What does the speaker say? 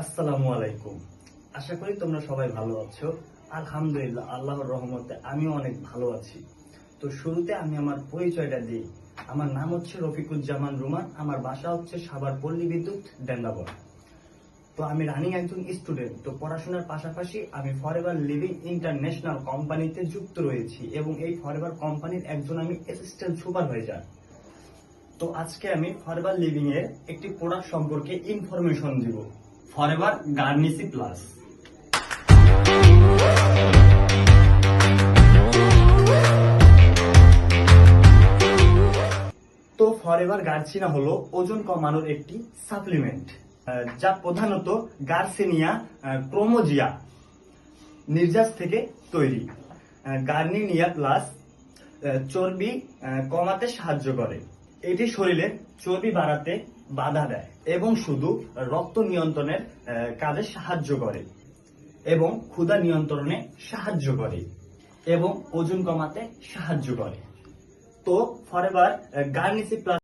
আসসালামু আলাইকুম। আশা করি তোমরা সবাই ভালো আছো। আলহামদুলিল্লাহ, আল্লাহর রহমতে আমিও অনেক ভালো আছি। তো শুরুতে আমি আমার পরিচয়টা দিই। আমার নাম হচ্ছে রফিকুজ্জামান রুমান, আমার বাসা হচ্ছে সাভার পল্লী বিদ্যুৎ ডেন্দাবর তো আমি রানিং একজন স্টুডেন্ট, তো পড়াশোনার পাশাপাশি আমি ফরএভার লিভিং ইন্টারন্যাশনাল কোম্পানিতে যুক্ত রয়েছি এবং এই ফরএভার কোম্পানির একজন আমি অ্যাসিস্ট্যান্ট সুপারভাইজার তো আজকে আমি ফরএভার লিভিং এর একটি প্রোডাক্ট সম্পর্কে ইনফরমেশন দিব। ফরএভার গার্নিসি প্লাস তো ফরএভার গার্সিনা হলো ওজন কমানোর একটি সাপ্লিমেন্ট যা প্রধানত গার্সিনিয়া ক্রোমোজিয়া নির্যাস থেকে তৈরি। গার্নিনিয়া প্লাস চর্বি কমাতে সাহায্য করে। এটি শরীরে চর্বি বাড়াতে বাধা দেয় এবং শুধু রক্ত নিয়ন্ত্রণের কাজে সাহায্য করে এবং ক্ষুধা নিয়ন্ত্রণে সাহায্য করে এবং ওজন কমাতে সাহায্য করে। তো ফরএভার গার্নিসি প্লাস